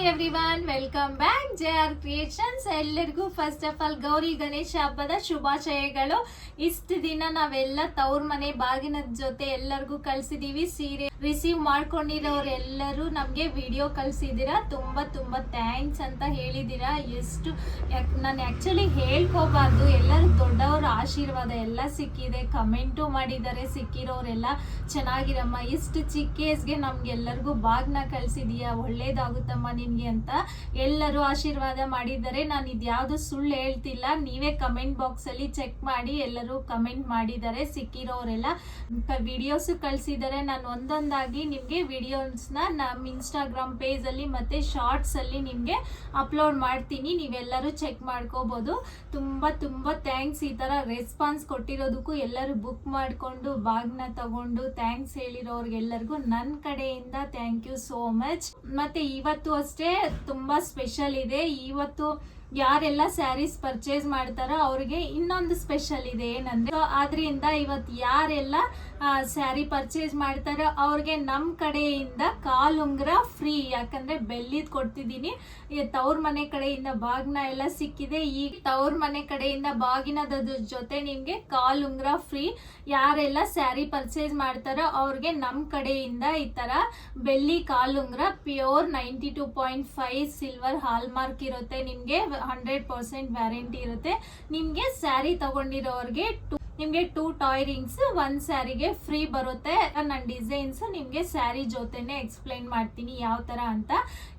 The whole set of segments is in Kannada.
Hi everyone welcome back J R creations ಎಲ್ಲರಿಗೂ first of all Gauri Ganesha ಹಬ್ಬದ ಶುಭಾಶಯಗಳು. ಇಷ್ಟು ದಿನ ನಾವೆಲ್ಲ ತವ್ರ ಮನೆ ಬಾಗಿನ ಜೊತೆ ಎಲ್ಲರಿಗೂ ಕಳ್ಸಿದೀವಿ. ಸೀರೆ ರಿಸೀವ್ ಮಾಡ್ಕೊಂಡಿರೋರೆಲ್ಲರೂ ನಮಗೆ ವಿಡಿಯೋ ಕಳಿಸಿದ್ದೀರಾ? ತುಂಬ ತುಂಬ ಥ್ಯಾಂಕ್ಸ್ ಅಂತ ಹೇಳಿದ್ದೀರಾ? ಎಷ್ಟು ನಾನು ಆ್ಯಕ್ಚುಲಿ ಹೇಳ್ಕೋಬಾರ್ದು. ಎಲ್ಲರೂ ದೊಡ್ಡವರ ಆಶೀರ್ವಾದ ಎಲ್ಲ ಸಿಕ್ಕಿದೆ. ಕಮೆಂಟು ಮಾಡಿದ್ದಾರೆ, ಸಿಕ್ಕಿರೋರೆಲ್ಲ ಚೆನ್ನಾಗಿರಮ್ಮ. ಇಷ್ಟು ಚಿಕ್ಕ ಏಜ್ಗೆ ನಮಗೆಲ್ಲರಿಗೂ ಬಾಗ್ನ ಕಳಿಸಿದೀಯಾ? ಒಳ್ಳೇದಾಗುತ್ತಮ್ಮ ನಿಮಗೆ ಅಂತ ಎಲ್ಲರೂ ಆಶೀರ್ವಾದ ಮಾಡಿದ್ದಾರೆ. ನಾನು ಇದ್ಯಾವುದು ಸುಳ್ಳು ಹೇಳ್ತಿಲ್ಲ. ನೀವೇ ಕಮೆಂಟ್ ಬಾಕ್ಸಲ್ಲಿ ಚೆಕ್ ಮಾಡಿ ಎಲ್ಲರೂ ಕಮೆಂಟ್ ಮಾಡಿದ್ದಾರೆ. ಸಿಕ್ಕಿರೋರೆಲ್ಲ ವಿಡಿಯೋಸು ಕಳಿಸಿದ್ದಾರೆ. ನಾನು ಒಂದೊಂದಾಗಿ ನಿಮಗೆ ವಿಡಿಯೋಸ್ನ ನಮ್ಮ ಇನ್ಸ್ಟಾಗ್ರಾಮ್ ಪೇಜಲ್ಲಿ ಮತ್ತು ಮತ್ತೆ ಶಾರ್ಟ್ಸ್ ಅಲ್ಲಿ ನಿಮಗೆ ಅಪ್ಲೋಡ್ ಮಾಡ್ತೀನಿ. ನೀವೆಲ್ಲರೂ ಚೆಕ್ ಮಾಡ್ಕೋಬೋದು. ತುಂಬಾ ತುಂಬಾ ಥ್ಯಾಂಕ್ಸ್ ಈ ತರ ರೆಸ್ಪಾನ್ಸ್ ಕೊಟ್ಟಿರೋದಕ್ಕೂ ಎಲ್ಲರೂ ಬುಕ್ ಮಾಡಿಕೊಂಡು, ಬಾಗ್ನ ತಗೊಂಡು ಥ್ಯಾಂಕ್ಸ್ ಹೇಳಿರೋರ್ಗೆಲ್ಲರಿಗೂ ನನ್ನ ಕಡೆಯಿಂದ ಥ್ಯಾಂಕ್ ಯು ಸೋ ಮಚ್ ಮತ್ತೆ ಇವತ್ತು ಅಷ್ಟೇ ತುಂಬಾ ಸ್ಪೆಷಲ್ ಇದೆ. ಇವತ್ತು ಯಾರೆಲ್ಲ ಸ್ಯಾರೀಸ್ ಪರ್ಚೇಸ್ ಮಾಡ್ತಾರೋ ಅವ್ರಿಗೆ ಇನ್ನೊಂದು ಸ್ಪೆಷಲ್ ಇದೆ ಏನಂದ್ರೆ ಆದ್ರಿಂದ ಇವತ್ತು ಯಾರೆಲ್ಲ ಸ್ಯಾರಿ ಪರ್ಚೇಸ್ ಮಾಡ್ತಾರೋ ಅವ್ರಿಗೆ ನಮ್ಮ ಕಡೆಯಿಂದ ಕಾಲುಂಗ್ರ ಫ್ರೀ ಯಾಕಂದ್ರೆ ಬೆಳ್ಳಿದ್ ಕೊಡ್ತಿದ್ದೀನಿ. ಈ ತವ್ರ ಮನೆ ಕಡೆಯಿಂದ ಬಾಗ್ನ ಎಲ್ಲ ಸಿಕ್ಕಿದೆ. ಈಗ ತವ್ರ ಮನೆ ಕಡೆಯಿಂದ ಬಾಗಿನದ ಜೊತೆ ನಿಮ್ಗೆ ಕಾಲುಂಗ್ರ ಫ್ರೀ ಯಾರೆಲ್ಲ ಸ್ಯಾರಿ ಪರ್ಚೇಸ್ ಮಾಡ್ತಾರೋ ಅವ್ರಿಗೆ ನಮ್ಮ ಕಡೆಯಿಂದ ಈ ತರ ಬೆಳ್ಳಿ ಕಾಲುಂಗ್ರ pure ninety two point five silver hallmark ಇರುತ್ತೆ ನಿಮ್ಗೆ. ಹಂಡ್ರೆಡ್ ಪರ್ಸೆಂಟ್ ವ್ಯಾರಂಟಿ ಇರುತ್ತೆ. ನಿಮ್ಗೆ ಸ್ಯಾರಿ ತಗೊಂಡಿರೋರ್ಗೆ ಟು ನಿಮ್ಗೆ ಟೂ ಟಾಯ್ ರಿಂಗ್ಸ್ ಒಂದ್ ಸ್ಯಾರಿಗೆ ಫ್ರೀ ಬರುತ್ತೆ. ನನ್ನ ಡಿಸೈನ್ಸ್ ನಿಮ್ಗೆ ಸ್ಯಾರಿ ಜೊತೆನೆ ಎಕ್ಸ್ಪ್ಲೈನ್ ಮಾಡ್ತೀನಿ ಯಾವ ತರ ಅಂತ.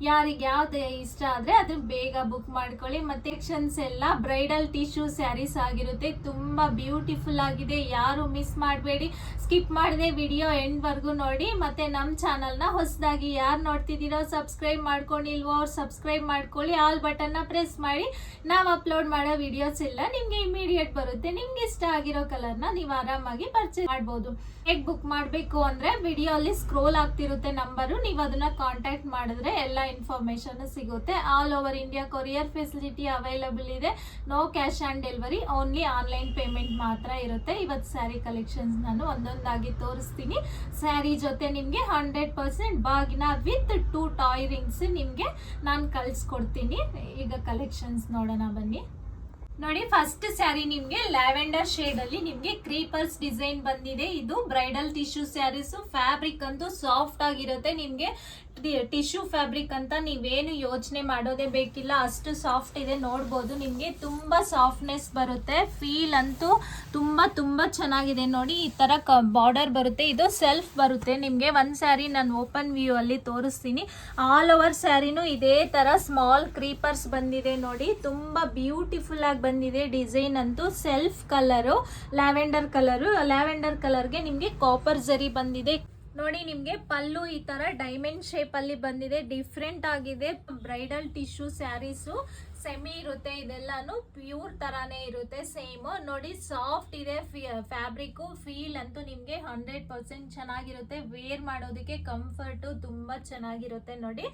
ಯಾರಿಗೆ ಯಾವ್ದು ಇಷ್ಟ ಆದ್ರೆ ಅದ್ರ ಬೇಗ ಬುಕ್ ಮಾಡ್ಕೊಳ್ಳಿ. ಮತ್ತೆ ಕ್ಷನ್ಸ್ ಎಲ್ಲ ಬ್ರೈಡಲ್ ಟಿಶ್ಯೂ ಸ್ಯಾರೀಸ್ ಆಗಿರುತ್ತೆ. ತುಂಬಾ ಬ್ಯೂಟಿಫುಲ್ ಆಗಿದೆ. ಯಾರು ಮಿಸ್ ಮಾಡಬೇಡಿ. ಸ್ಕಿಪ್ ಮಾಡದೆ ವಿಡಿಯೋ ಎಂಡ್ ವರ್ಗು ನೋಡಿ. ಮತ್ತೆ ನಮ್ಮ ಚಾನಲ್ನ ಹೊಸದಾಗಿ ಯಾರು ನೋಡ್ತಿದ್ದೀರೋ ಸಬ್ಸ್ಕ್ರೈಬ್ ಮಾಡ್ಕೊಂಡಿಲ್ವೋ ಅವ್ರು ಸಬ್ಸ್ಕ್ರೈಬ್ ಮಾಡ್ಕೊಳ್ಳಿ. ಆಲ್ ಬಟನ್ನ ಪ್ರೆಸ್ ಮಾಡಿ. ನಾವು ಅಪ್ಲೋಡ್ ಮಾಡೋ ವಿಡಿಯೋಸ್ ಎಲ್ಲ ನಿಮಗೆ ಇಮಿಡಿಯೇಟ್ ಬರುತ್ತೆ. ನಿಮ್ಗೆ ಇಷ್ಟ ಆಗಿರೋ ಕಲರ್ನ ನೀವು ಆರಾಮಾಗಿ ಪರ್ಚೇಸ್ ಮಾಡಬಹುದು ಹೇಗ್ ಬುಕ್ ಮಾಡಬೇಕು ಅಂದ್ರೆ ವಿಡಿಯೋ ಅಲ್ಲಿ ಸ್ಕ್ರೋಲ್ ಆಗ್ತಿರುತ್ತೆ ನಂಬರು ನೀವು ಅದನ್ನ ಕಾಂಟ್ಯಾಕ್ಟ್ ಮಾಡಿದ್ರೆ ಎಲ್ಲ ಇನ್ಫಾರ್ಮೇಶನ್ ಸಿಗುತ್ತೆ. All over India courier facility available ಇದೆ. No cash on delivery only online payment ಮಾತ್ರ ಇರುತ್ತೆ. ಇವತ್ತು ಸ್ಯಾರಿ ಕಲೆಕ್ಷನ್ಸ್ ನಾನು ಒಂದೊಂದಾಗಿ ತೋರಿಸ್ತೀನಿ. ಸ್ಯಾರಿ ಜೊತೆ ನಿಮಗೆ ಹಂಡ್ರೆಡ್ ಪರ್ಸೆಂಟ್ ಬಾಗಿನ ವಿತ್ ಟೂ ಟಾಯ್ ರಿಂಗ್ಸ್ ನಿಮಗೆ ನಾನು ಕಳಿಸ್ಕೊಡ್ತೀನಿ. ಈಗ ಕಲೆಕ್ಷನ್ಸ್ ನೋಡೋಣ ಬನ್ನಿ. ನೋಡಿ ಫಸ್ಟ್ ಸ್ಯಾರಿ ನಿಮ್ಗೆ ಲ್ಯಾವೆಂಡರ್ ಶೇಡ್ ಅಲ್ಲಿ ನಿಮ್ಗೆ ಕ್ರೀಪರ್ಸ್ ಡಿಸೈನ್ ಬಂದಿದೆ. ಇದು ಬ್ರೈಡಲ್ ಟಿಶ್ಯೂ ಸ್ಯಾರೀಸ್ ಫ್ಯಾಬ್ರಿಕ್ ಅಂತೂ ಸಾಫ್ಟ್ ಆಗಿರುತ್ತೆ. ನಿಮ್ಗೆ ಟಿಶ್ಯೂ ಫ್ಯಾಬ್ರಿಕ್ ಅಂತ ನೀವೇನು ಯೋಚನೆ ಮಾಡೋದೇ ಬೇಕಿಲ್ಲ. ಅಷ್ಟು ಸಾಫ್ಟ್ ಇದೆ, ನೋಡ್ಬೋದು ನಿಮಗೆ. ತುಂಬ ಸಾಫ್ಟ್ನೆಸ್ ಬರುತ್ತೆ. ಫೀಲ್ ಅಂತೂ ತುಂಬ ತುಂಬ ಚೆನ್ನಾಗಿದೆ ನೋಡಿ. ಈ ಥರ ಕ, ಬಾರ್ಡರ್ ಬರುತ್ತೆ. ಇದು ಸೆಲ್ಫ್ ಬರುತ್ತೆ ನಿಮಗೆ. ಒಂದು ಸ್ಯಾರಿ ನಾನು ಓಪನ್ ವ್ಯೂ ಅಲ್ಲಿ ತೋರಿಸ್ತೀನಿ. ಆಲ್ ಓವರ್ ಸ್ಯಾರಿನೂ ಇದೇ ಥರ ಸ್ಮಾಲ್ ಕ್ರೀಪರ್ಸ್ ಬಂದಿದೆ ನೋಡಿ. ತುಂಬ ಬ್ಯೂಟಿಫುಲ್ ಆಗಿ ಬಂದಿದೆ ಡಿಸೈನ್ ಅಂತೂ. Self colour, lavender colour. Lavender ಕಲರ್ಗೆ ನಿಮಗೆ ಕಾಪರ್ ಜರಿ ಬಂದಿದೆ. ನೋಡಿ, ನಿಮ್ಗೆ ಪಲ್ಲು ಈ ತರ ಡೈಮಂಡ್ ಶೇಪ್ ಅಲ್ಲಿ ಬಂದಿದೆ. ಡಿಫ್ರೆಂಟ್ ಆಗಿದೆ. ಬ್ರೈಡಲ್ ಟಿಶ್ಯೂ ಸ್ಯಾರೀಸು ಸೆಮಿ ಇರುತ್ತೆ. ಇದೆಲ್ಲಾನು ಪ್ಯೂರ್ ತರಾನೇ ಇರುತ್ತೆ. ಸೇಮ್ ನೋಡಿ ಸಾಫ್ಟ್ ಇದೆ. ಫ್ಯಾಬ್ರಿಕ್ ಫೀಲ್ ಅಂತೂ ನಿಮ್ಗೆ ಹಂಡ್ರೆಡ್ ಪರ್ಸೆಂಟ್ ಚೆನ್ನಾಗಿರುತ್ತೆ. ವೇರ್ ಮಾಡೋದಕ್ಕೆ ಕಂಫರ್ಟ್ ತುಂಬಾ ಚೆನ್ನಾಗಿರುತ್ತೆ. ನೋಡಿ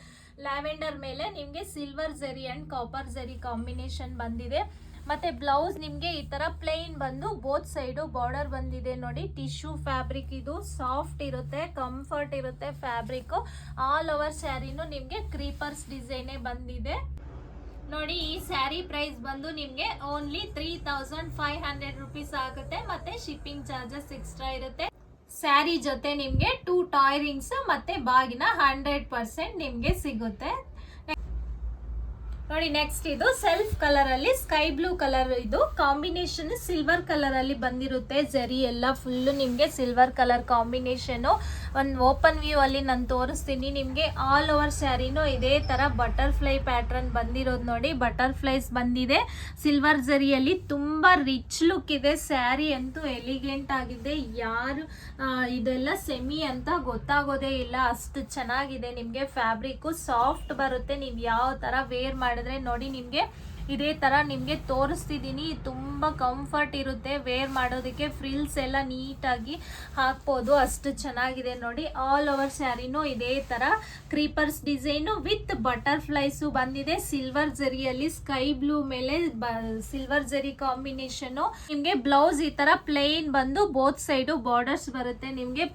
ಲ್ಯಾವೆಂಡರ್ ಮೇಲೆ ನಿಮ್ಗೆ ಸಿಲ್ವರ್ ಜರಿ ಅಂಡ್ ಕಾಪರ್ ಜರಿ ಕಾಂಬಿನೇಷನ್ ಬಂದಿದೆ. ಮತ್ತೆ ಬ್ಲೌಸ್ ನಿಮ್ಗೆ ಈ ತರ ಪ್ಲೇನ್ ಬಂದು ಬೋತ್ ಸೈಡು ಬಾರ್ಡರ್ ಬಂದಿದೆ ನೋಡಿ. ಟಿಶ್ಯೂ ಫ್ಯಾಬ್ರಿಕ್ ಇದು ಸಾಫ್ಟ್ ಇರುತ್ತೆ ಕಂಫರ್ಟ್ ಇರುತ್ತೆ ಫ್ಯಾಬ್ರಿಕ್ ಆಲ್ ಓವರ್ ಸ್ಯಾರಿನೂ ನಿಮ್ಗೆ ಕ್ರೀಪರ್ಸ್ ಡಿಸೈನೇ ಬಂದಿದೆ. ನೋಡಿ, ಈ ಸ್ಯಾರಿ ಪ್ರೈಸ್ ಬಂದು ನಿಮ್ಗೆ only three thousand five hundred rupees ಆಗುತ್ತೆ. ಮತ್ತೆ ಶಿಪ್ಪಿಂಗ್ ಚಾರ್ಜಸ್ ಎಕ್ಸ್ಟ್ರಾ ಇರುತ್ತೆ. ಸ್ಯಾರಿ ಜೊತೆ ನಿಮ್ಗೆ ಟೂ ಟಾಯ್ ರಿಂಗ್ಸ್ ಮತ್ತೆ ಬಾಗಿನ ಹಂಡ್ರೆಡ್ ಪರ್ಸೆಂಟ್ ನಿಮ್ಗೆ ಸಿಗುತ್ತೆ. ನೋಡಿ ನೆಕ್ಸ್ಟ್ ಇದು ಸೆಲ್ಫ್ ಕಲರ್ ಅಲ್ಲಿ ಸ್ಕೈ ಬ್ಲೂ ಕಲರ್ ಇದು ಕಾಂಬಿನೇಷನ್ ಸಿಲ್ವರ್ ಕಲರ್ ಅಲ್ಲಿ ಬಂದಿರುತ್ತೆ ಜರಿ ಎಲ್ಲ. ಫುಲ್ ನಿಮ್ಗೆ ಸಿಲ್ವರ್ ಕಲರ್ ಕಾಂಬಿನೇಷನ್ ಒಂದು ಓಪನ್ ವ್ಯೂ ಅಲ್ಲಿ ನಾನು ತೋರಿಸ್ತೀನಿ ನಿಮ್ಗೆ. ಆಲ್ ಓವರ್ ಸ್ಯಾರಿನೂ ಇದೇ ತರ ಬಟರ್ಫ್ಲೈ ಪ್ಯಾಟ್ರನ್ ಬಂದಿರೋದು ನೋಡಿ ಬಟರ್ಫ್ಲೈಸ್ ಬಂದಿದೆ. ಸಿಲ್ವರ್ ಜರಿಯಲ್ಲಿ ತುಂಬಾ ರಿಚ್ ಲುಕ್ ಇದೆ. ಸ್ಯಾರಿ ಅಂತೂ ಎಲಿಗೆಂಟ್ ಆಗಿದೆ. ಯಾರು ಇದೆಲ್ಲ ಸೆಮಿ ಅಂತ ಗೊತ್ತಾಗೋದೇ ಇಲ್ಲ. ಅಷ್ಟು ಚೆನ್ನಾಗಿದೆ ನಿಮ್ಗೆ ಫ್ಯಾಬ್ರಿಕ್ ಸಾಫ್ಟ್ ಬರುತ್ತೆ. ನೀವು ಯಾವ ತರ ವೇರ್ ಮಾಡಿದ್ರೆ ನೋಡಿ ನಿಮ್ಗೆ ಇದೇ ತರ ನಿಮ್ಗೆ ತೋರಿಸ್ತಿದ್ದೀನಿ ತುಂಬಾ ಕಂಫರ್ಟ್ ಇರುತ್ತೆ. ವೇರ್ ಮಾಡೋದಕ್ಕೆ ಫ್ರಿಲ್ಸ್ ಎಲ್ಲ ನೀಟಾಗಿ ಹಾಕ್ಬೋದು. ಅಷ್ಟು ಚೆನ್ನಾಗಿದೆ ನೋಡಿ. ಆಲ್ ಓವರ್ ಸ್ಯಾರಿನೂ ಇದೇ ತರ. ಕ್ರೀಪರ್ಸ್ ಡಿಸೈನು ವಿತ್ ಬಟರ್ಫ್ಲೈಸು ಬಂದಿದೆ. ಸಿಲ್ವರ್ ಜರಿಯಲ್ಲಿ ಸ್ಕೈ ಬ್ಲೂ ಮೇಲೆ ಸಿಲ್ವರ್ ಜರಿ ಕಾಂಬಿನೇಷನ್ ನಿಮ್ಗೆ ಬ್ಲೌಸ್ ಈ ತರ ಪ್ಲೇನ್ ಬಂದು ಬೋತ್ ಸೈಡು ಬಾರ್ಡರ್ಸ್ ಬರುತ್ತೆ. ನಿಮ್ಗೆ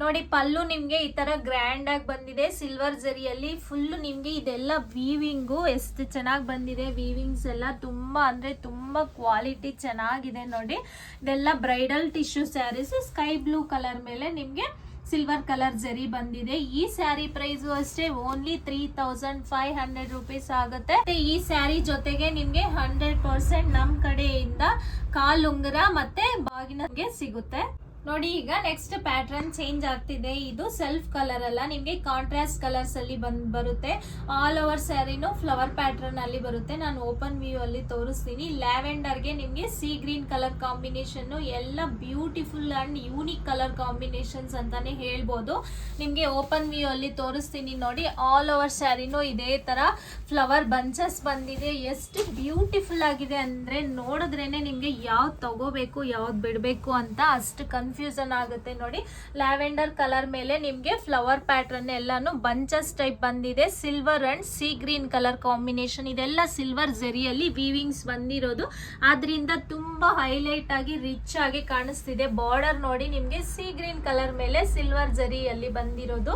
ನೋಡಿ, ಪಲ್ಲು ನಿಮಗೆ ಈ ತರ ಗ್ರ್ಯಾಂಡ್ ಆಗಿ ಬಂದಿದೆ. ಸಿಲ್ವರ್ ಜರಿಯಲ್ಲಿ ಫುಲ್ ನಿಮಗೆ ಇದೆಲ್ಲ ವೀವಿಂಗು ಎಷ್ಟು ಚೆನ್ನಾಗಿ ಬಂದಿದೆ. ವೀವಿಂಗ್ಸ್ ಎಲ್ಲ ತುಂಬಾ ಅಂದ್ರೆ ತುಂಬಾ ಕ್ವಾಲಿಟಿ ಚೆನ್ನಾಗಿದೆ ನೋಡಿ. ಇದೆಲ್ಲ bridal tissue saris sky blue colour ಮೇಲೆ ನಿಮಗೆ ಸಿಲ್ವರ್ ಕಲರ್ ಜರಿ ಬಂದಿದೆ. ಈ ಸ್ಯಾರಿ ಪ್ರೈಸ್ ಅಷ್ಟೇ only three thousand five hundred rupees ಆಗುತ್ತೆ. ಈ ಸ್ಯಾರಿ ಜೊತೆಗೆ ನಿಮಗೆ ಹಂಡ್ರೆಡ್ ಪರ್ಸೆಂಟ್ ನಮ್ಮ ಕಡೆಯಿಂದ ಕಾಲುಂಗರ ಮತ್ತೆ ಬಾಗಿನಗೆ ಸಿಗುತ್ತೆ. ನೋಡಿ, ಈಗ ನೆಕ್ಸ್ಟ್ ಪ್ಯಾಟರ್ನ್ ಚೇಂಜ್ ಆಗ್ತಿದೆ. ಇದು ಸೆಲ್ಫ್ ಕಲರ್ ಅಲ್ಲ. ನಿಮಗೆ ಕಾಂಟ್ರಾಸ್ಟ್ ಕಲರ್ಸ್ ಅಲ್ಲಿ ಬಂದ್, ಬರುತ್ತೆ. ಆಲ್ ಓವರ್ ಸ್ಯಾರಿನೂ ಫ್ಲವರ್ ಪ್ಯಾಟರ್ನ್ ಅಲ್ಲಿ ಬರುತ್ತೆ. ನಾನು ಓಪನ್ ವ್ಯೂ ಅಲ್ಲಿ ತೋರಿಸ್ತೀನಿ. ಲ್ಯಾವೆಂಡರ್ಗೆ ನಿಮ್ಗೆ ಸಿ ಗ್ರೀನ್ ಕಲರ್ ಕಾಂಬಿನೇಷನ್ ಎಲ್ಲ beautiful and unique colour combinations ಅಂತಾನೆ ಹೇಳ್ಬೋದು. ನಿಮಗೆ ಓಪನ್ ವ್ಯೂ ಅಲ್ಲಿ ತೋರಿಸ್ತೀನಿ. ನೋಡಿ ಆಲ್ ಓವರ್ ಸ್ಯಾರಿನೂ ಇದೇ ತರ ಫ್ಲವರ್ ಬಂಚಸ್ ಬಂದಿದೆ. ಎಷ್ಟು ಬ್ಯೂಟಿಫುಲ್ ಆಗಿದೆ ಅಂದ್ರೆ ನೋಡಿದ್ರೇನೆ ನಿಮಗೆ ಯಾವ್ದು ತಗೋಬೇಕು, ಯಾವ್ದು ಬಿಡಬೇಕು ಅಂತ ಅಷ್ಟು ಕನ್ಫ್ಯೂಸನ್ ಆಗುತ್ತೆ ನೋಡಿ. ಲ್ಯಾವೆಂಡರ್ ಕಲರ್ ಮೇಲೆ ನಿಮಗೆ ಫ್ಲವರ್ ಪ್ಯಾಟರ್ನ್ ಎಲ್ಲಾನು ಬಂಚಸ್ ಟೈಪ್ ಬಂದಿದೆ. Silver and sea green colour combination ಇದೆಲ್ಲ ಸಿಲ್ವರ್ ಜರಿಯಲ್ಲಿ ವೀವಿಂಗ್ಸ್ ಬಂದಿರೋದು. ಆದ್ರಿಂದ ತುಂಬಾ ಹೈಲೈಟ್ ಆಗಿ ರಿಚ್ ಆಗಿ ಕಾಣಿಸ್ತಿದೆ. ಬಾರ್ಡರ್ ನೋಡಿ ನಿಮ್ಗೆ ಸಿ ಗ್ರೀನ್ ಕಲರ್ ಮೇಲೆ ಸಿಲ್ವರ್ ಜರಿಯಲ್ಲಿ ಬಂದಿರೋದು.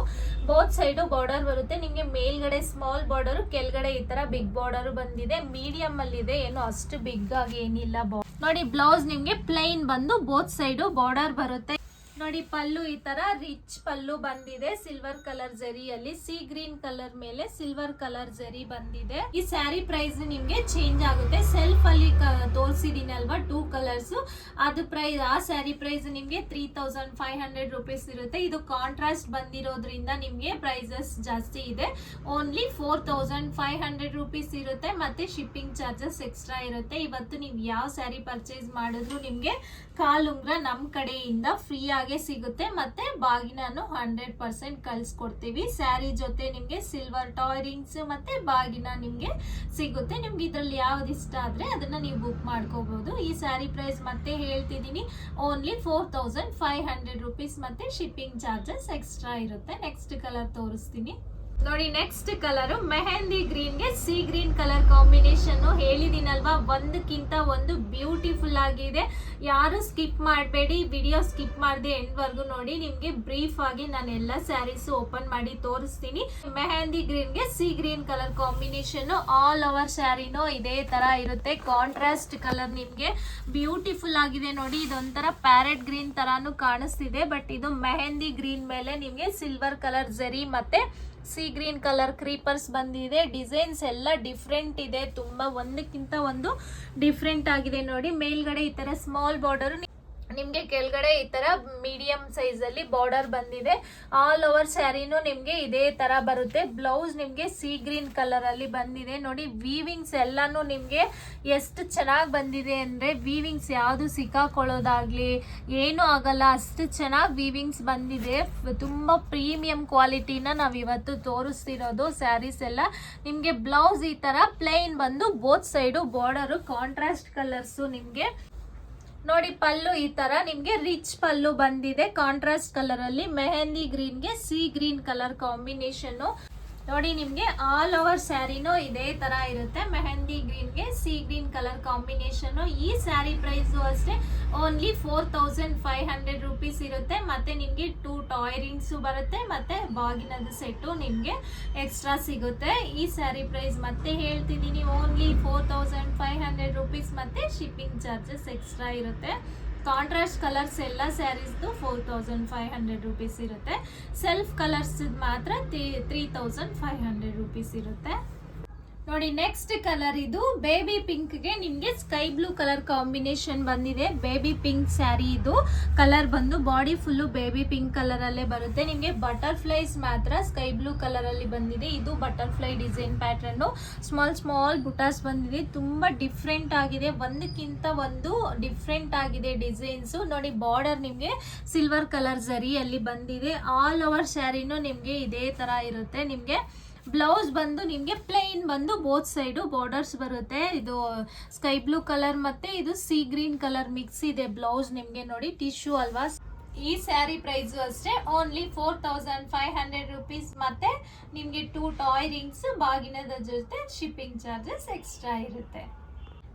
ಬೋತ್ ಸೈಡು ಬಾರ್ಡರ್ ಬರುತ್ತೆ. ನಿಮ್ಗೆ ಮೇಲ್ಗಡೆ ಸ್ಮಾಲ್ ಬಾರ್ಡರ್ ಕೆಳಗಡೆ ಈ ತರ ಬಿಗ್ ಬಾರ್ಡರ್ ಬಂದಿದೆ. ಮೀಡಿಯಂ ಅಲ್ಲಿ ಇದೆ ಏನು ಅಷ್ಟು ಬಿಗ್ ಆಗಿ ಏನಿಲ್ಲ. ನೋಡಿ ಬ್ಲೌಸ್ ನಿಮ್ಗೆ ಪ್ಲೈನ್ ಬಂದು ಬೋತ್ ಸೈಡು ಬಾರ್ಡರ್ ಬರುತ್ತೆ. ನೋಡಿ, ಪಲ್ಲು ಈ ತರ ರಿಚ್ ಪಲ್ಲು ಬಂದಿದೆ. ಸಿಲ್ವರ್ ಕಲರ್ ಜರಿಯಲ್ಲಿ ಸಿ ಗ್ರೀನ್ ಕಲರ್ ಮೇಲೆ ಸಿಲ್ವರ್ ಕಲರ್ ಜರಿ ಬಂದಿದೆ. ಈ ಸ್ಯಾರಿ ಪ್ರೈಸ್ ನಿಮ್ಗೆ ಚೇಂಜ್ ಆಗುತ್ತೆ. ಸೆಲ್ಫ್ ಅಲ್ಲಿ ತೋರಿಸಿದೀನಿ ಅಲ್ವಾ ಟೂ ಕಲರ್ಸ್ ಅದು ಪ್ರೈಸ್ ಆ ಸ್ಯಾರಿ ಪ್ರೈಸ್ ನಿಮ್ಗೆ three thousand five hundred rupees ಇರುತ್ತೆ. ಇದು ಕಾಂಟ್ರಾಸ್ಟ್ ಬಂದಿರೋದ್ರಿಂದ ನಿಮ್ಗೆ ಪ್ರೈಸಸ್ ಜಾಸ್ತಿ ಇದೆ. Only four thousand five hundred rupees ಇರುತ್ತೆ. ಮತ್ತೆ ಶಿಪ್ಪಿಂಗ್ ಚಾರ್ಜಸ್ ಎಕ್ಸ್ಟ್ರಾ ಇರುತ್ತೆ. ಇವತ್ತು ನೀವು ಯಾವ ಸ್ಯಾರಿ ಪರ್ಚೇಸ್ ಮಾಡಿದ್ರು ನಿಮ್ಗೆ ಕಾಲುಂಗ್ರ ನಮ್ಮ ಕಡೆಯಿಂದ ಫ್ರೀ ಆಗೇ ಸಿಗುತ್ತೆ. ಮತ್ತೆ ಬಾಗಿನೂ ಹಂಡ್ರೆಡ್ ಪರ್ಸೆಂಟ್ ಕಳ್ಸ್ಕೊಡ್ತೀವಿ. ಸ್ಯಾರಿ ಜೊತೆ ನಿಮಗೆ ಸಿಲ್ವರ್ ಟಾಯರಿಂಗ್ಸ್ ಮತ್ತೆ ಬಾಗಿನ ನಿಮಗೆ ಸಿಗುತ್ತೆ. ನಿಮ್ಗೆ ಇದ್ರಲ್ಲಿ ಯಾವ್ದು ಇಷ್ಟ ಆದ್ರೆ ಅದನ್ನ ನೀವು ಬುಕ್ ಮಾಡ್ಕೋಬಹುದು ಈ ಸ್ಯಾರಿ ಪ್ರೈಸ್ ಮತ್ತೆ ಹೇಳ್ತಿದೀನಿ only four thousand five hundred rupees ಮತ್ತೆ ಶಿಪ್ಪಿಂಗ್ ಚಾರ್ಜಸ್ ಎಕ್ಸ್ಟ್ರಾ ಇರುತ್ತೆ. ನೆಕ್ಸ್ಟ್ ಕಲರ್ ತೋರಿಸ್ತೀನಿ. ನೋಡಿ ನೆಕ್ಸ್ಟ್ ಕಲರ್ ಮೆಹಂದಿ ಗ್ರೀನ್ಗೆ ಸಿ ಗ್ರೀನ್ ಕಲರ್ ಕಾಂಬಿನೇಷನ್ ಹೇಳಿದೀನಲ್ವಾ? ಒಂದಕ್ಕಿಂತ ಒಂದು ಬ್ಯೂಟಿಫುಲ್ ಆಗಿದೆ. ಯಾರು ಸ್ಕಿಪ್ ಮಾಡಬೇಡಿ ವಿಡಿಯೋ ಸ್ಕಿಪ್ ಮಾಡದೆ ಎಂಡ್ ವರ್ಗು ನೋಡಿ, ನಿಮಗೆ ಬ್ರೀಫ್ ಆಗಿ ನಾನು ಎಲ್ಲ ಸ್ಯಾರೀಸ್ ಓಪನ್ ಮಾಡಿ ತೋರಿಸ್ತೀನಿ. Mehndi ಗ್ರೀನ್ಗೆ sea green colour combination all over ಸ್ಯಾರಿನೂ ಇದೇ ತರ ಇರುತ್ತೆ. ಕಾಂಟ್ರಾಸ್ಟ್ ಕಲರ್ ನಿಮಗೆ ಬ್ಯೂಟಿಫುಲ್ ಆಗಿದೆ ನೋಡಿ, ಇದೊಂಥರ ಪ್ಯಾರೆಟ್ ಗ್ರೀನ್ ತರಾನು ಕಾಣಿಸ್ತಿದೆ. ಬಟ್ ಇದು ಮೆಹಂದಿ ಗ್ರೀನ್ ಮೇಲೆ ನಿಮಗೆ ಸಿಲ್ವರ್ ಕಲರ್ ಜರಿ ಮತ್ತೆ ಸಿ ಗ್ರೀನ್ ಕಲರ್ ಕ್ರೀಪರ್ಸ್ ಬಂದಿದೆ. ಡಿಸೈನ್ಸ್ ಎಲ್ಲ ಡಿಫ್ರೆಂಟ್ ಇದೆ. ತುಂಬಾ ಒಂದಕ್ಕಿಂತ ಒಂದು ಡಿಫ್ರೆಂಟ್ ಆಗಿದೆ ನೋಡಿ. ಮೇಲ್ಗಡೆ ಈ ತರ ಸ್ಮಾಲ್ ಬಾರ್ಡರ್ ನಿಮ್ಗೆ ಕೆಳಗಡೆ ಈ ಥರ ಮೀಡಿಯಮ್ ಸೈಜಲ್ಲಿ ಬಾರ್ಡರ್ ಬಂದಿದೆ. ಆಲ್ ಓವರ್ ಸ್ಯಾರಿನೂ ನಿಮಗೆ ಇದೇ ಥರ ಬರುತ್ತೆ. ಬ್ಲೌಸ್ ನಿಮಗೆ ಸೀ ಗ್ರೀನ್ ಕಲರಲ್ಲಿ ಬಂದಿದೆ. ನೋಡಿ ವೀವಿಂಗ್ಸ್ ಎಲ್ಲನೂ ನಿಮಗೆ ಎಷ್ಟು ಚೆನ್ನಾಗಿ ಬಂದಿದೆ ಅಂದರೆ ವೀವಿಂಗ್ಸ್ ಯಾವುದು ಸಿಕ್ಕಾಕೊಳ್ಳೋದಾಗಲಿ, ಏನೂ ಆಗಲ್ಲ, ಅಷ್ಟು ಚೆನ್ನಾಗಿ ವೀವಿಂಗ್ಸ್ ಬಂದಿದೆ. ತುಂಬಾ ಪ್ರೀಮಿಯಂ ಕ್ವಾಲಿಟಿನ ನಾವು ಇವತ್ತು ತೋರಿಸ್ತಿರೋದು ಸ್ಯಾರೀಸ್ ಎಲ್ಲ. ನಿಮಗೆ ಬ್ಲೌಸ್ ಈ ಥರ ಪ್ಲೈನ್ ಬಂದು both side border contrast colours ನಿಮ್ಗೆ ನೋಡಿ ಪಲ್ಲು ಈ ತರ. ನಿಮ್ಗೆ ರಿಚ್ ಪಲ್ಲು ಬಂದಿದೆ. ಕಾಂಟ್ರಾಸ್ಟ್ ಕಲರ್ ಅಲ್ಲಿ. ಮೆಹಂದಿ ಗ್ರೀನ್ಗೆ ಸಿ ಗ್ರೀನ್ ಕಲರ್ ಕಾಂಬಿನೇಷನ್ ನೋಡಿ, ನಿಮ್ಗೆ ಆಲ್ ಓವರ್ ಸ್ಯಾರಿನೂ ಇದೇ ತರ ಇರುತ್ತೆ. ಮೆಹಂದಿ ಗ್ರೀನ್ಗೆ ಸಿ ಗ್ರೀನ್ ಕಲರ್ ಕಾಂಬಿನೇಷನ್ ಈ ಸ್ಯಾರಿ ಪ್ರೈಸ್ ಅಷ್ಟೇ only four thousand five hundred rupees ಇರುತ್ತೆ. ಮತ್ತೆ ನಿಮ್ಗೆ ಟೂ ಟಾಯರಿಂಗ್ಸ್ ಬರುತ್ತೆ. ಮತ್ತೆ ಬಾಗಿನದ ಸೆಟ್ಟು ನಿಮ್ಗೆ ಎಕ್ಸ್ಟ್ರಾ ಸಿಗುತ್ತೆ. ಈ ಸ್ಯಾರಿ ಪ್ರೈಸ್ ಮತ್ತೆ ಹೇಳ್ತಿದ್ದೀನಿ only four thousand five hundred rupees ಮತ್ತೆ ಶಿಪ್ಪಿಂಗ್ ಚಾರ್ಜಸ್ ಎಕ್ಸ್ಟ್ರಾ ಇರುತ್ತೆ. ಕಾಂಟ್ರಾಸ್ಟ್ ಕಲರ್ಸ್ ಎಲ್ಲ ಸ್ಯಾರೀಸ್ದು four thousand five hundred rupees ಇರುತ್ತೆ. ಸೆಲ್ಫ್ ಕಲರ್ಸ್ ಮಾತ್ರ three thousand five hundred rupees ಇರುತ್ತೆ. ನೋಡಿ ನೆಕ್ಸ್ಟ್ ಕಲರ್ ಇದು ಬೇಬಿ ಪಿಂಕ್ಗೆ ನಿಮ್ಗೆ ಸ್ಕೈ ಬ್ಲೂ ಕಲರ್ ಕಾಂಬಿನೇಷನ್ ಬಂದಿದೆ. ಬೇಬಿ ಪಿಂಕ್ ಸ್ಯಾರಿ ಇದು. ಕಲರ್ ಬಂದು body full baby pink colour ಅಲ್ಲೇ ಬರುತ್ತೆ. ನಿಮಗೆ ಬಟರ್ಫ್ಲೈಸ್ ಮಾತ್ರ ಸ್ಕೈ ಬ್ಲೂ ಕಲರ್ ಅಲ್ಲಿ ಬಂದಿದೆ. ಇದು butterfly design pattern small small butas ಬಂದಿದೆ. ತುಂಬಾ ಡಿಫ್ರೆಂಟ್ ಆಗಿದೆ. ಒಂದಕ್ಕಿಂತ ಒಂದು ಡಿಫ್ರೆಂಟ್ ಆಗಿದೆ ಡಿಸೈನ್ಸ್ ನೋಡಿ ಬಾರ್ಡರ್ ನಿಮಗೆ ಸಿಲ್ವರ್ ಕಲರ್ ಜರಿಯಲ್ಲಿ ಬಂದಿದೆ. ಆಲ್ ಓವರ್ ಸ್ಯಾರಿನೂ ನಿಮಗೆ ಇದೇ ತರ ಇರುತ್ತೆ. ನಿಮ್ಗೆ ಬ್ಲೌಸ್ ಬಂದು ನಿಮಗೆ ಪ್ಲೈನ್ ಬಂದು ಬೋತ್ ಸೈಡು ಬಾರ್ಡರ್ಸ್ ಬರುತ್ತೆ. ಇದು ಸ್ಕೈ ಬ್ಲೂ ಕಲರ್ ಮತ್ತೆ ಇದು ಸಿ ಗ್ರೀನ್ ಕಲರ್ ಮಿಕ್ಸ್ ಇದೆ ಬ್ಲೌಸ್ ನಿಮಗೆ ನೋಡಿ ಟಿಶ್ಯೂ ಅಲ್ವಾ? ಈ ಸ್ಯಾರಿ ಪ್ರೈಸ್ ಅಷ್ಟೇ only four thousand five hundred rupees ಮತ್ತೆ ನಿಮಗೆ ಟೂ ಟಾಯ್ ರಿಂಗ್ಸ್ ಬಾಗಿನದ ಜೊತೆ ಶಿಪ್ಪಿಂಗ್ ಚಾರ್ಜಸ್ ಎಕ್ಸ್ಟ್ರಾ ಇರುತ್ತೆ.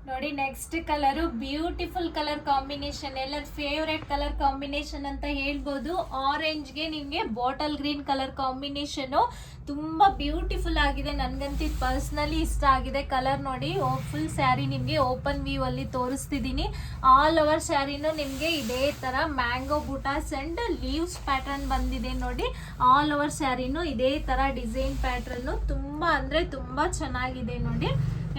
ನೋಡಿ next colour beautiful colour combination ಎಲ್ಲರ ಫೇವ್ರೆಟ್ ಕಲರ್ ಕಾಂಬಿನೇಷನ್ ಅಂತ ಹೇಳ್ಬೋದು. ಆರೆಂಜ್ಗೆ ನಿಮಗೆ ಬಾಟಲ್ ಗ್ರೀನ್ ಕಲರ್ ಕಾಂಬಿನೇಷನು ತುಂಬ ಬ್ಯೂಟಿಫುಲ್ ಆಗಿದೆ. ನನಗಂತೂ ಪರ್ಸ್ನಲಿ ಇಷ್ಟ ಆಗಿದೆ ಕಲರ್ ನೋಡಿ. ಫುಲ್ ಸ್ಯಾರಿ ನಿಮಗೆ ಓಪನ್ ವ್ಯೂ ಅಲ್ಲಿ ತೋರಿಸ್ತಿದ್ದೀನಿ ಆಲ್ ಓವರ್ ಸ್ಯಾರಿನೂ ನಿಮಗೆ ಇದೇ ಥರ mango butas and leaves pattern ಬಂದಿದೆ ನೋಡಿ. ಆಲ್ ಓವರ್ ಸ್ಯಾರಿನೂ ಇದೇ ಥರ ಡಿಸೈನ್ ಪ್ಯಾಟ್ರನ್ನು ತುಂಬ ಅಂದರೆ ತುಂಬ ಚೆನ್ನಾಗಿದೆ ನೋಡಿ.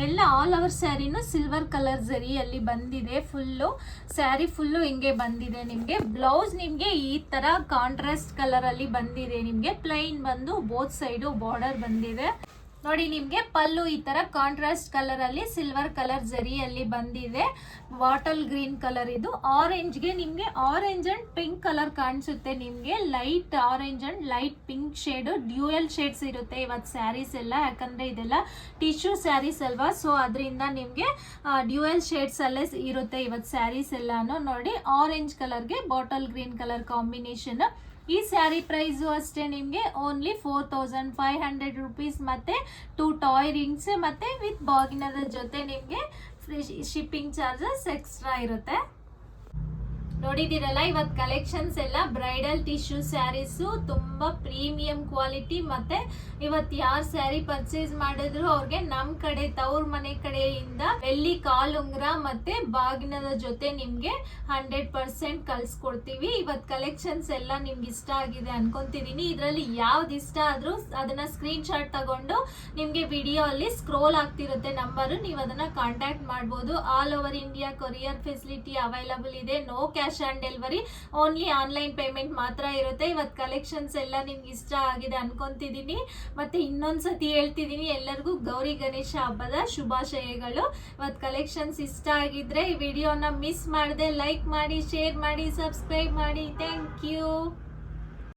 ಎಲ್ಲ ಆಲ್ ಓವರ್ ಸ್ಯಾರಿನೂ ಸಿಲ್ವರ್ ಕಲರ್ ಜರಿಯಲ್ಲಿ ಬಂದಿದೆ. ಫುಲ್ಲು ಸ್ಯಾರಿ ಫುಲ್ಲು ಹಿಂಗೆ ಬಂದಿದೆ ನಿಮಗೆ. ಬ್ಲೌಸ್ ನಿಮಗೆ ಈ ಥರ ಕಾಂಟ್ರಾಸ್ಟ್ ಕಲರಲ್ಲಿ ಬಂದಿದೆ ನಿಮಗೆ. ಪ್ಲೈನ್ ಬಂದು ಬೋತ್ ಸೈಡು ಬಾರ್ಡರ್ ಬಂದಿದೆ. ನೋಡಿ, ನಿಮಗೆ ಪಲ್ಲು ಈ ತರ ಕಾಂಟ್ರಾಸ್ಟ್ ಕಲರ್ ಅಲ್ಲಿ ಸಿಲ್ವರ್ ಕಲರ್ ಜರಿಯಲ್ಲಿ ಬಂದಿದೆ. ಬಾಟಲ್ ಗ್ರೀನ್ ಕಲರ್ ಇದು. ಆರೆಂಜ್ಗೆ ನಿಮಗೆ ಆರೆಂಜ್ ಅಂಡ್ ಪಿಂಕ್ ಕಲರ್ ಕಾಣಿಸುತ್ತೆ ನಿಮಗೆ. Light orange and light pink shade dual shades ಇರುತ್ತೆ ಇವತ್ತು ಸ್ಯಾರೀಸ್ ಎಲ್ಲ. ಯಾಕಂದ್ರೆ ಇದೆಲ್ಲ ಟಿಶ್ಯೂ ಸ್ಯಾರೀಸ್ ಅಲ್ವಾ? ಸೊ ಅದರಿಂದ ನಿಮಗೆ ಡ್ಯೂಯಲ್ ಶೇಡ್ಸ್ ಅಲ್ಲೇ ಇರುತ್ತೆ ಇವತ್ತು ಸ್ಯಾರೀಸ್ ಎಲ್ಲಾನು. ನೋಡಿ ಆರೆಂಜ್ ಕಲರ್ಗೆ ಬಾಟಲ್ ಗ್ರೀನ್ ಕಲರ್ ಕಾಂಬಿನೇಷನ್ ಈ ಸ್ಯಾರಿ ಪ್ರೈಸು ಅಷ್ಟೇ ನಿಮಗೆ only four thousand five hundred rupees ಮತ್ತು ಟೂ ಟಾಯ್ ರಿಂಗ್ಸ್ ಮತ್ತು ವಿತ್ ಬಾಗಿನದ ಜೊತೆ ನಿಮಗೆ ಫ್ರೀ ಶಿಪ್ಪಿಂಗ್ ಚಾರ್ಜಸ್ ಎಕ್ಸ್ಟ್ರಾ ಇರುತ್ತೆ. ನೋಡಿದಿರಲ್ಲ ಇವತ್ತು ಕಲೆಕ್ಷನ್ಸ್ ಎಲ್ಲ ಬ್ರೈಡಲ್ ಟಿಶ್ಯೂ ಸ್ಯಾರೀಸು ತುಂಬ ಪ್ರೀಮಿಯಂ ಕ್ವಾಲಿಟಿ ಮತ್ತೆ ಇವತ್ತು ಯಾರು ಸ್ಯಾರಿ ಪರ್ಚೇಸ್ ಮಾಡಿದ್ರು ಅವ್ರಿಗೆ ನಮ್ಮ ಕಡೆ, ತವ್ರ ಮನೆ ಕಡೆಯಿಂದ ಬೆಳ್ಳಿ ಕಾಲುಂಗ್ರ ಮತ್ತೆ ಬಾಗಿನದ ಜೊತೆ ನಿಮಗೆ ಹಂಡ್ರೆಡ್ ಪರ್ಸೆಂಟ್ ಕಳ್ಸ್ಕೊಡ್ತೀವಿ. ಇವತ್ತು ಕಲೆಕ್ಷನ್ಸ್ ಎಲ್ಲ ನಿಮ್ಗೆ ಇಷ್ಟ ಆಗಿದೆ ಅನ್ಕೊಂತಿದೀನಿ. ಇದರಲ್ಲಿ ಯಾವ್ದು ಇಷ್ಟ ಆದ್ರೂ ಅದನ್ನ ಸ್ಕ್ರೀನ್ ಶಾಟ್ ತಗೊಂಡು ನಿಮಗೆ ವಿಡಿಯೋ ಅಲ್ಲಿ ಸ್ಕ್ರೋಲ್ ಆಗ್ತಿರುತ್ತೆ ನಂಬರ್ ನೀವು ಅದನ್ನ ಕಾಂಟ್ಯಾಕ್ಟ್ ಮಾಡ್ಬೋದು. All over India courier facility available ಇದೆ. No cash on delivery, only online payment ಮಾತ್ರ ಇರುತ್ತೆ. ಇವತ್ತು ಕಲೆಕ್ಷನ್ಸ್ ಎಲ್ಲ ನಿಮ್ಗೆ ಇಷ್ಟ ಆಗಿದೆ ಅನ್ಕೊಂತಿದೀನಿ. ಮತ್ತೆ ಇನ್ನೊಂದ್ಸತಿ ಹೇಳ್ತಿದೀನಿ, ಎಲ್ಲರಿಗೂ ಗೌರಿ ಗಣೇಶ ಹಬ್ಬದ ಶುಭಾಶಯಗಳು. ಇವತ್ತು ಕಲೆಕ್ಷನ್ಸ್ ಇಷ್ಟ ಆಗಿದ್ರೆ ಈ ವಿಡಿಯೋನ ಮಿಸ್ ಮಾಡದೆ ಲೈಕ್ ಮಾಡಿ ಶೇರ್ ಮಾಡಿ ಸಬ್ಸ್ಕ್ರೈಬ್ ಮಾಡಿ. Thank you